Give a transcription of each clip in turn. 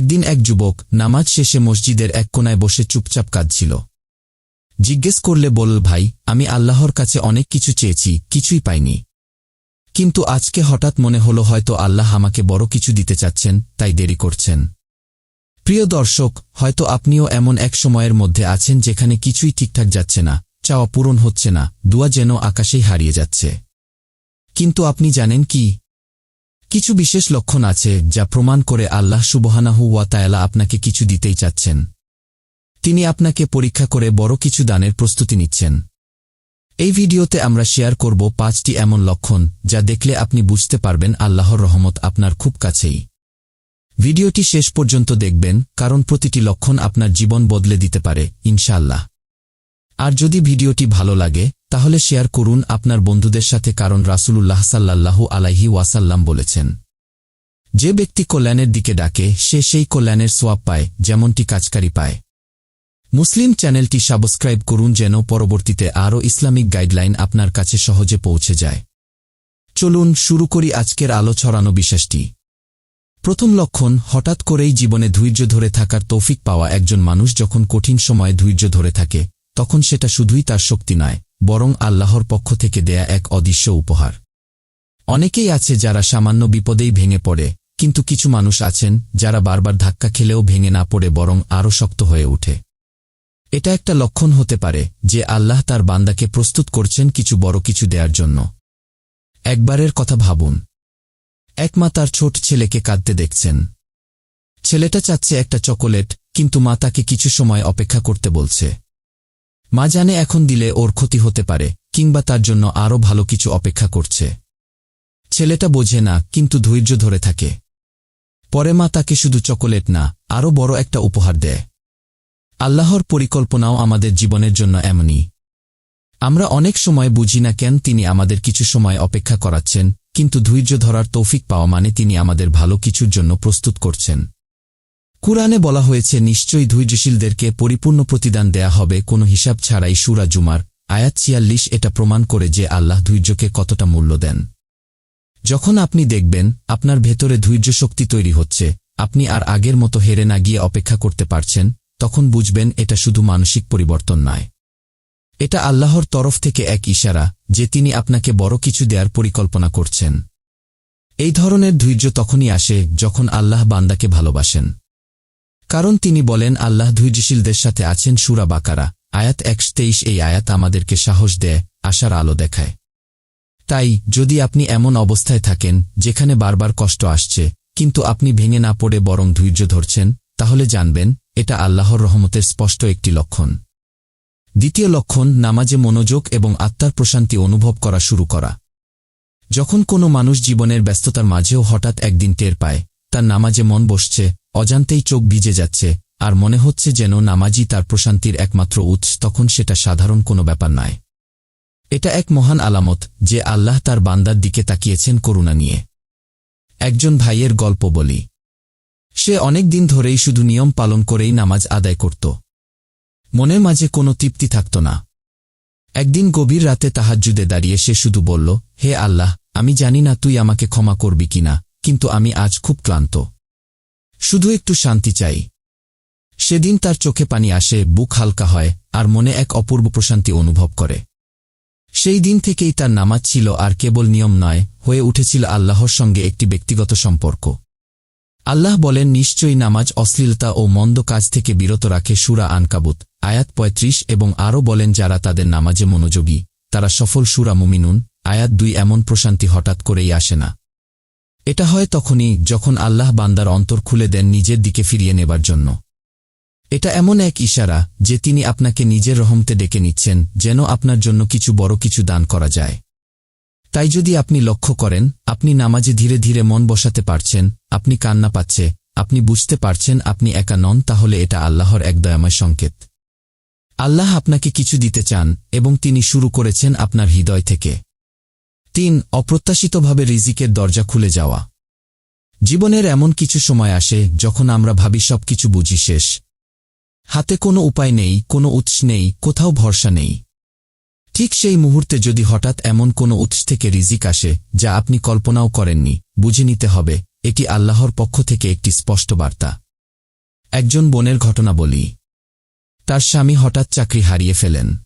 একদিন এক যুবক নামাজ শেষে মসজিদের এক কোনায় বসে চুপচাপ কাঁদছিল। জিজ্ঞেস করলে বলল, ভাই, আমি আল্লাহর কাছে অনেক কিছু চেয়েছি, কিছুই পাইনি। কিন্তু আজকে হঠাৎ মনে হলো হয়তো আল্লাহ আমাকে বড় কিছু দিতে চাচ্ছেন, তাই দেরি করছেন। প্রিয় দর্শক, হয়তো আপনিও এমন এক সময়ের মধ্যে আছেন যেখানে কিছুই ঠিকঠাক যাচ্ছে না, চাওয়া পূরণ হচ্ছে না, দুয়া যেন আকাশেই হারিয়ে যাচ্ছে। কিন্তু আপনি জানেন কি কিছু বিশেষ লক্ষণ আছে যা প্রমাণ করে আল্লাহ সুবহানাহু ওয়া তায়ালা আপনাকে কিছু দিতেই চাচ্ছেন। তিনি আপনাকে পরীক্ষা করে বড় কিছু দানের প্রস্তুতি নিচ্ছেন। এই ভিডিওতে আমরা শেয়ার করব পাঁচটি এমন লক্ষণ যা দেখলে আপনি বুঝতে পারবেন আল্লাহর রহমত আপনার খুব কাছেই। ভিডিওটি শেষ পর্যন্ত দেখবেন, কারণ প্রতিটি লক্ষণ আপনার জীবন বদলে দিতে পারে ইনশাল্লাহ আর যদি ভিডিওটি ভালো লাগে তাহলে শেয়ার করুন আপনার বন্ধুদের সাথে কারণ রাসূলুল্লাহ সাল্লাল্লাহু আলাইহি ওয়াসাল্লাম বলেছেন। যে ব্যক্তি কল্যাণের দিকে ডাকে, সে সেই কল্যাণের সোয়াব পায়, যেমনটি কাজকারি পায়। মুসলিম চ্যানেলটি সাবস্ক্রাইব করুন যেন পরবর্তীতে আরও ইসলামিক গাইডলাইন আপনার কাছে সহজে পৌঁছে যায়। চলুন শুরু করি আজকের আলো ছড়ানো বিশ্বাসটি প্রথম লক্ষণ, হঠাৎ করেই জীবনে ধৈর্য ধরে থাকার তৌফিক পাওয়া একজন মানুষ যখন কঠিন সময়ে ধৈর্য ধরে থাকে, তখন সেটা শুধুই তার শক্তি নয়। বরং আল্লাহর পক্ষ থেকে দেয়া এক অদৃশ্য উপহার। অনেকেই আছে যারা সামান্য বিপদেই ভেঙে পড়ে, কিন্তু কিছু মানুষ আছেন যারা বারবার ধাক্কা খেলেও ভেঙে না পড়ে বরং আরও শক্ত হয়ে ওঠে। এটা একটা লক্ষণ হতে পারে যে আল্লাহ তার বান্দাকে প্রস্তুত করছেন কিছু বড় কিছু দেওয়ার জন্য। একবারের কথা ভাবুন। এক মা তার ছোট ছেলেকে কাঁদতে দেখছেন। ছেলেটা চাচ্ছে একটা চকোলেট, কিন্তু মা তাকে কিছু সময় অপেক্ষা করতে বলছে। মা জানে এখন দিলে ওর ক্ষতি হতে পারে, কিংবা তার জন্য আরও ভালো কিছু অপেক্ষা করছে। ছেলেটা বোঝে না, কিন্তু ধৈর্য ধরে থাকে। পরে মা তাকে শুধু চকোলেট না, আরও বড় একটা উপহার দেয়। আল্লাহর পরিকল্পনাও আমাদের জীবনের জন্য এমনই। আমরা অনেক সময় বুঝি না কেন তিনি আমাদের কিছু সময় অপেক্ষা করাচ্ছেন, কিন্তু ধৈর্য ধরার তৌফিক পাওয়া মানে তিনি আমাদের ভালো কিছুর জন্য প্রস্তুত করছেন। কুরআনে বলা হয়েছে, নিশ্চয়ই ধৈর্যশীলদেরকে পরিপূর্ণ প্রতিদান দেয়া হবে। কোনো হিসাব ছাড়াই সুরা জুমার আয়াত ছিয়াল্লিশ এটা প্রমাণ করে যে আল্লাহ ধৈর্যকে কতটা মূল্য দেন। যখন আপনি দেখবেন আপনার ভেতরে ধৈর্য শক্তি তৈরি হচ্ছে, আপনি আর আগের মতো হেরে না গিয়ে অপেক্ষা করতে পারছেন, তখন বুঝবেন এটা শুধু মানসিক পরিবর্তন নয়। এটা আল্লাহর তরফ থেকে এক ইশারা যে তিনি আপনাকে বড় কিছু দেওয়ার পরিকল্পনা করছেন। এই ধরনের ধৈর্য তখনই আসে যখন আল্লাহ বান্দাকে ভালোবাসেন। কারণ তিনি বলেন, আল্লাহ ধৈর্যশীলদের সাথে আছেন সুরা বাকারা। আয়াত একশ তেইশ, এই আয়াত আমাদেরকে সাহস দেয়, আশার আলো দেখায়। তাই, যদি আপনি এমন অবস্থায় থাকেন, যেখানে বারবার কষ্ট আসছে, কিন্তু আপনি ভেঙে না পড়ে বরং ধৈর্য ধরছেন, তাহলে জানবেন, এটা আল্লাহর রহমতের স্পষ্ট একটি লক্ষণ। দ্বিতীয় লক্ষণ, নামাজে মনোযোগ এবং আত্মার প্রশান্তি অনুভব করা শুরু করা। যখন কোনো মানুষ জীবনের ব্যস্ততার মাঝেও হঠাৎ একদিন টের পায় তার নামাজে মন বসছে, অজান্তেই চোখ ভিজে যাচ্ছে, আর মনে হচ্ছে যেন নামাজই তার প্রশান্তির একমাত্র উৎস, তখন সেটা সাধারণ কোনো ব্যাপার নয়। এটা এক মহান আলামত যে আল্লাহ তার বান্দার দিকে তাকিয়েছেন করুণা নিয়ে। একজন ভাইয়ের গল্প বলি। সে অনেক দিন ধরেই শুধু নিয়ম পালন করেই নামাজ আদায় করত। মনের মাঝে কোনো তৃপ্তি থাকত না। একদিন গভীর রাতে তাহাজ্জুদে দাঁড়িয়ে সে শুধু বলল, হে আল্লাহ, আমি জানি না তুই আমাকে ক্ষমা করবি কিনা। কিন্তু আমি আজ খুব ক্লান্ত। শুধু একটু শান্তি চাই। সেদিন তার চোখে পানি আসে, বুক হালকা হয়, আর মনে এক অপূর্ব প্রশান্তি অনুভব করে। সেই দিন থেকেই তার নামাজ ছিল আর কেবল নিয়ম নয়, হয়ে উঠেছিল আল্লাহর সঙ্গে একটি ব্যক্তিগত সম্পর্ক। আল্লাহ বলেন, নিশ্চয়ই নামাজ অশ্লীলতা ও মন্দ কাজ থেকে বিরত রাখে সুরা আনকাবুত, আয়াত ৩৫ এবং আরও বলেন, যারা তাদের নামাজে মনোযোগী, তারা সফল সুরা মুমিনুন, আয়াত দুই এমন প্রশান্তি হঠাৎ করেই আসে না। এটা হয় তখনই যখন আল্লাহ বান্দার অন্তর খুলে দেন নিজের দিকে ফিরিয়ে নেবার জন্য। এটা এমন এক ইশারা যে তিনি আপনাকে নিজের রহমতে ডেকে নিচ্ছেন যেন আপনার জন্য কিছু বড় কিছু দান করা যায়। তাই যদি আপনি লক্ষ্য করেন, আপনি নামাজে ধীরে ধীরে মন বসাতে পারছেন, আপনি কান্না পাচ্ছে, আপনি বুঝতে পারছেন আপনি একা নন, তাহলে এটা আল্লাহর এক দয়াময় সংকেত। আল্লাহ আপনাকে কিছু দিতে চান এবং তিনি শুরু করেছেন আপনার হৃদয় থেকে। তিন, অপ্রত্যাশিতভাবে রিজিকের দরজা খুলে যাওয়া। জীবনের এমন কিছু সময় আসে যখন আমরা ভাবি সব কিছু বুঝি শেষ। হাতে কোনো উপায় নেই, কোনো উৎস নেই, কোথাও ভরসা নেই। ঠিক সেই মুহূর্তে যদি হঠাৎ এমন কোনো উৎস থেকে রিজিক আসে, যা আপনি কল্পনাও করেননি, বুঝে নিতে হবে, এটি আল্লাহর পক্ষ থেকে একটি স্পষ্ট বার্তা। একজন বোনের ঘটনা বলি। তার স্বামী হঠাৎ চাকরি হারিয়ে ফেলেন।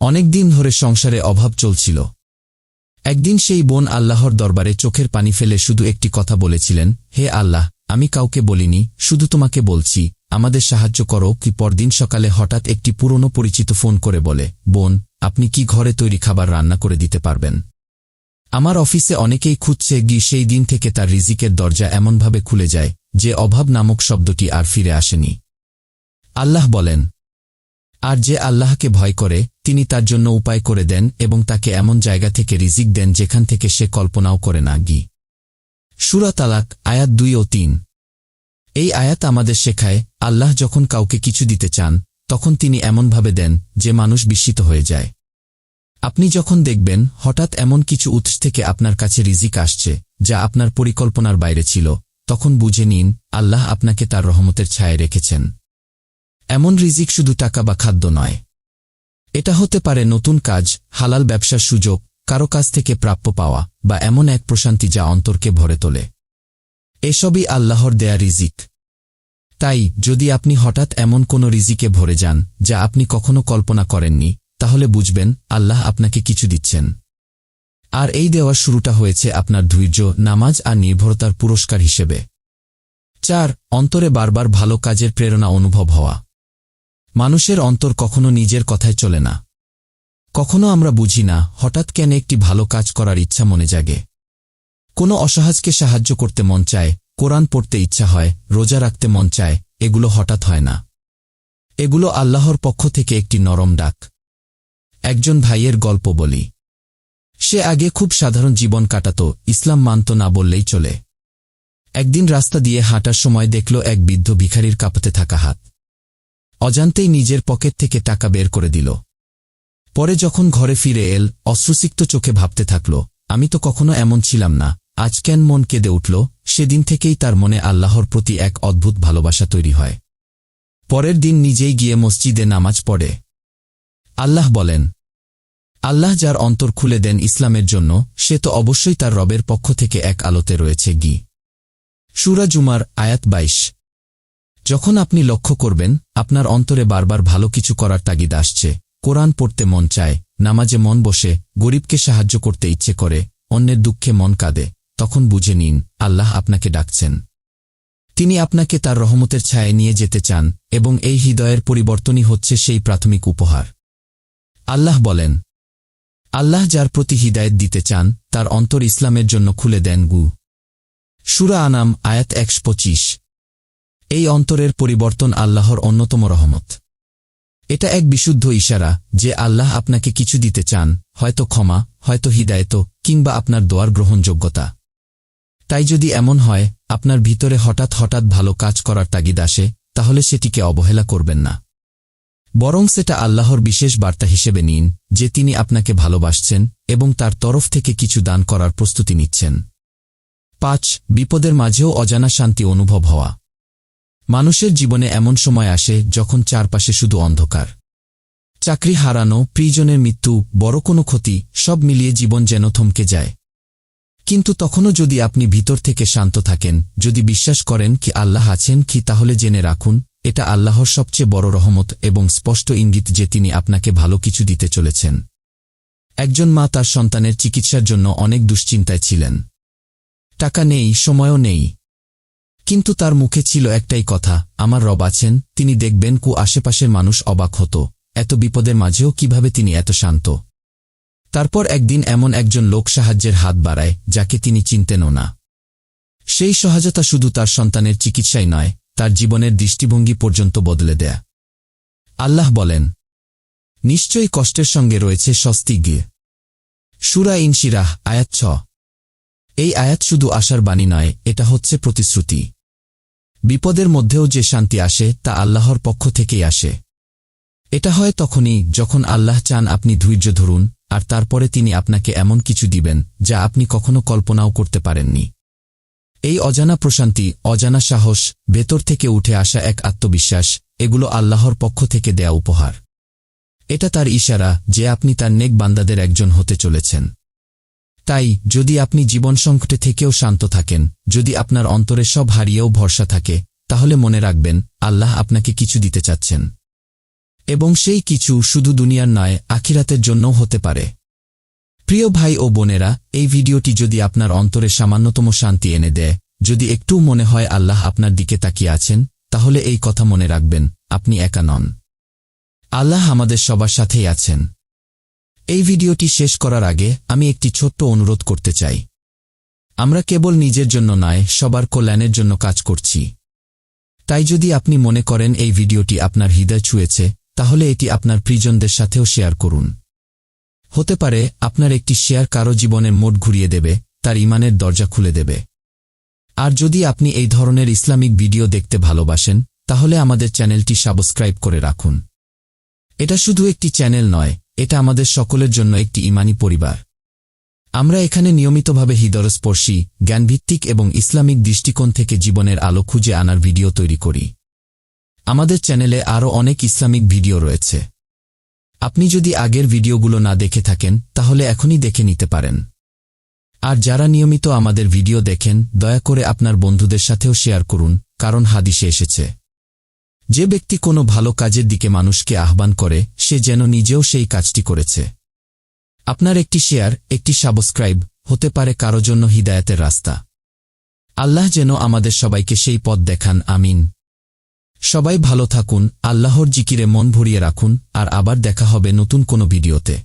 অনেক দিন ধরে সংসারে অভাব চলছিল। একদিন সেই বোন আল্লাহর দরবারে চোখের পানি ফেলে শুধু একটি কথা বলেছিলেন, হে আল্লাহ, আমি কাউকে বলিনি, শুধু তোমাকে বলছি, আমাদের সাহায্য করো কি পরদিন সকালে হঠাৎ একটি পুরনো পরিচিত ফোন করে বলে, বোন, আপনি কি ঘরে তৈরি খাবার রান্না করে দিতে পারবেন? আমার অফিসে অনেকেই খুঁজছে গি সেই দিন থেকে তার রিজিকের দরজা এমনভাবে খুলে যায়, যে অভাব নামক শব্দটি আর ফিরে আসেনি। আল্লাহ বলেন আর যে আল্লাহকে ভয় করে, তিনি তার জন্য উপায় করে দেন এবং তাকে এমন জায়গা থেকে রিজিক দেন যেখান থেকে সে কল্পনাও করে না। গি। সুরা তালাক, আয়াত দুই ও তিন। এই আয়াত আমাদের শেখায়, আল্লাহ যখন কাউকে কিছু দিতে চান, তখন তিনি এমনভাবে দেন যে মানুষ বিস্মিত হয়ে যায়। আপনি যখন দেখবেন, হঠাৎ এমন কিছু উৎস থেকে আপনার কাছে রিজিক আসছে, যা আপনার পরিকল্পনার বাইরে ছিল, তখন বুঝে নিন, আল্লাহ আপনাকে তার রহমতের ছায়ে রেখেছেন। এমন রিজিক শুধু টাকা বা খাদ্য নয়। এটা হতে পারে নতুন কাজ, হালাল ব্যবসার সুযোগ, কারও কাছ থেকে প্রাপ্য পাওয়া, বা এমন এক প্রশান্তি যা অন্তরকে ভরে তোলে। এসবই আল্লাহর দেয়া রিজিক। তাই, যদি আপনি হঠাৎ এমন কোনো রিজিকে ভরে যান, যা আপনি কখনো কল্পনা করেননি, তাহলে বুঝবেন, আল্লাহ আপনাকে কিছু দিচ্ছেন। আর এই দেওয়ার শুরুটা হয়েছে আপনার ধৈর্য, নামাজ আর নির্ভরতার পুরস্কার হিসেবে। চার, অন্তরে বারবার ভালো কাজের প্রেরণা অনুভব হওয়া। মানুষের অন্তর কখনো নিজের কথায় চলে না। কখনো আমরা বুঝি না, হঠাৎ কেন একটি ভালো কাজ করার ইচ্ছা মনে জাগে। কোনো অসহাজকে সাহায্য করতে মন চায়, কোরআন পড়তে ইচ্ছা হয়, রোজা রাখতে মন চায়, এগুলো হঠাৎ হয় না। এগুলো আল্লাহর পক্ষ থেকে একটি নরম ডাক। একজন ভাইয়ের গল্প বলি। সে আগে খুব সাধারণ জীবন কাটাত, ইসলাম মানত না বললেই চলে। একদিন রাস্তা দিয়ে হাঁটার সময় দেখল এক বৃদ্ধ ভিখারির কাঁপাতে থাকা হাত। অজান্তেই নিজের পকেট থেকে টাকা বের করে দিল। পরে যখন ঘরে ফিরে এল, অশ্রুসিক্ত চোখে ভাবতে থাকল, আমি তো কখনো এমন ছিলাম না। আজ কেন মন কেঁদে উঠল? সেদিন থেকেই তার মনে আল্লাহর প্রতি এক অদ্ভুত ভালোবাসা তৈরি হয়। পরের দিন নিজেই গিয়ে মসজিদে নামাজ পড়ে। আল্লাহ বলেন, আল্লাহ যার অন্তর খুলে দেন ইসলামের জন্য, সে তো অবশ্যই তার রবের পক্ষ থেকে এক আলোতে রয়েছে গি। সুরাজুমার আয়াত বাইশ। যখন আপনি লক্ষ্য করবেন, আপনার অন্তরে বারবার ভালো কিছু করার তাগিদ আসছে। কোরআন পড়তে মন চায়, নামাজে মন বসে, গরিবকে সাহায্য করতে ইচ্ছে করে, অন্যের দুঃখে মন কাঁদে, তখন বুঝে নিন, আল্লাহ আপনাকে ডাকছেন। তিনি আপনাকে তার রহমতের ছায়ে নিয়ে যেতে চান, এবং এই হৃদয়ের পরিবর্তনই হচ্ছে সেই প্রাথমিক উপহার। আল্লাহ বলেন, আল্লাহ যার প্রতি হিদায়ত দিতে চান, তার অন্তর ইসলামের জন্য খুলে দেন গু। সুরা আনাম, আয়াত একশ পঁচিশ। এই অন্তরের পরিবর্তন আল্লাহর অন্যতম রহমত। এটা এক বিশুদ্ধ ইশারা যে আল্লাহ আপনাকে কিছু দিতে চান, হয়তো ক্ষমা, হয়তো হিদায়ত, কিংবা আপনার দোয়ার গ্রহণযোগ্যতা। তাই যদি এমন হয়, আপনার ভিতরে হঠাৎ হঠাৎ ভালো কাজ করার তাগিদ আসে, তাহলে সেটিকে অবহেলা করবেন না। বরং সেটা আল্লাহর বিশেষ বার্তা হিসেবে নিন, যে তিনি আপনাকে ভালোবাসছেন এবং তার তরফ থেকে কিছু দান করার প্রস্তুতি নিচ্ছেন। পাঁচ, বিপদের মাঝেও অজানা শান্তি অনুভব হওয়া। মানুষের জীবনে এমন সময় আসে যখন চারপাশে শুধু অন্ধকার। চাকরি হারানো প্রিজনের মৃত্যু, বড় কোনো ক্ষতি, সব মিলিয়ে জীবন যেন থমকে যায়। কিন্তু তখনও যদি আপনি ভিতর থেকে শান্ত থাকেন, যদি বিশ্বাস করেন কি আল্লাহ আছেন কি, তাহলে জেনে রাখুন, এটা আল্লাহর সবচেয়ে বড় রহমত এবং স্পষ্ট ইঙ্গিত যে তিনি আপনাকে ভালো কিছু দিতে চলেছেন। একজন মা তার সন্তানের চিকিৎসার জন্য অনেক দুশ্চিন্তায় ছিলেন। টাকা নেই, সময়ও নেই কিন্তু তার মুখে ছিল একটাই কথা, আমার রব আছেন, তিনি দেখবেন কু আশেপাশের মানুষ অবাক হতো, এত বিপদের মাঝেও কীভাবে তিনি এত শান্ত? তারপর একদিন এমন একজন লোক সাহায্যের হাত বাড়ায়, যাকে তিনি চিনতেনও না। সেই সহায়তা শুধু তার সন্তানের চিকিৎসাই নয়, তার জীবনের দৃষ্টিভঙ্গি পর্যন্ত বদলে দেয়া। আল্লাহ বলেন, নিশ্চয়ই কষ্টের সঙ্গে রয়েছে স্বস্তি গিয়ে। সুরা ইনশিরাহ আয়াত ছ। এই আয়াত শুধু আশার বাণী নয়, এটা হচ্ছে প্রতিশ্রুতি। বিপদের মধ্যেও যে শান্তি আসে, তা আল্লাহর পক্ষ থেকেই আসে। এটা হয় তখনই যখন আল্লাহ চান আপনি ধৈর্য ধরুন, আর তারপরে তিনি আপনাকে এমন কিছু দিবেন, যা আপনি কখনো কল্পনাও করতে পারেননি। এই অজানা প্রশান্তি, অজানা সাহস, ভেতর থেকে উঠে আসা এক আত্মবিশ্বাস, এগুলো আল্লাহর পক্ষ থেকে দেয়া উপহার। এটা তার ইশারা যে আপনি তার নেক বান্দাদের একজন হতে চলেছেন। তাই, যদি আপনি জীবন সংকটে থেকেও শান্ত থাকেন, যদি আপনার অন্তরে সব হারিয়েও ভরসা থাকে, তাহলে মনে রাখবেন, আল্লাহ আপনাকে কিছু দিতে চাচ্ছেন। এবং সেই কিছু শুধু দুনিয়ার নয়, আখিরাতের জন্যও হতে পারে। প্রিয় ভাই ও বোনেরা, এই ভিডিওটি যদি আপনার অন্তরে সামান্যতম শান্তি এনে দেয়, যদি একটু মনে হয় আল্লাহ আপনার দিকে তাকিয়ে আছেন, তাহলে এই কথা মনে রাখবেন, আপনি একা নন। আল্লাহ আমাদের সবার সাথেই আছেন। এই ভিডিওটি শেষ করার আগে আমি একটি ছোট্ট অনুরোধ করতে চাই। আমরা কেবল নিজের জন্য নয়, সবার কল্যাণের জন্য কাজ করছি। তাই যদি আপনি মনে করেন এই ভিডিওটি আপনার হৃদয় ছুঁয়েছে, তাহলে এটি আপনার প্রিজনদের সাথেও শেয়ার করুন। হতে পারে আপনার একটি শেয়ার কারও জীবনের মোট ঘুরিয়ে দেবে, তার ইমানের দরজা খুলে দেবে। আর যদি আপনি এই ধরনের ইসলামিক ভিডিও দেখতে ভালোবাসেন, তাহলে আমাদের চ্যানেলটি সাবস্ক্রাইব করে রাখুন। এটা শুধু একটি চ্যানেল নয় এটা আমাদের সকলের জন্য একটি ইমানি পরিবার। আমরা এখানে নিয়মিতভাবে হৃদয়স্পর্শী জ্ঞানভিত্তিক এবং ইসলামিক দৃষ্টিকোণ থেকে জীবনের আলো খুঁজে আনার ভিডিও তৈরি করি। আমাদের চ্যানেলে আরও অনেক ইসলামিক ভিডিও রয়েছে। আপনি যদি আগের ভিডিওগুলো না দেখে থাকেন, তাহলে এখনই দেখে নিতে পারেন। আর যারা নিয়মিত আমাদের ভিডিও দেখেন, দয়া করে আপনার বন্ধুদের সাথেও শেয়ার করুন, কারণ হাদিসে এসেছে। যে ব্যক্তি কোনো ভালো কাজের দিকে মানুষকে আহ্বান করে সে যেন নিজেও সেই কাজটি করেছে। আপনার একটি শেয়ার, একটি সাবস্ক্রাইব হতে পারে কারও জন্য হৃদায়তের রাস্তা। আল্লাহ যেন আমাদের সবাইকে সেই পথ দেখান, আমিন। সবাই ভালো থাকুন, আল্লাহর জিকিরে মন ভরিয়ে রাখুন, আর আবার দেখা হবে নতুন কোনো ভিডিওতে।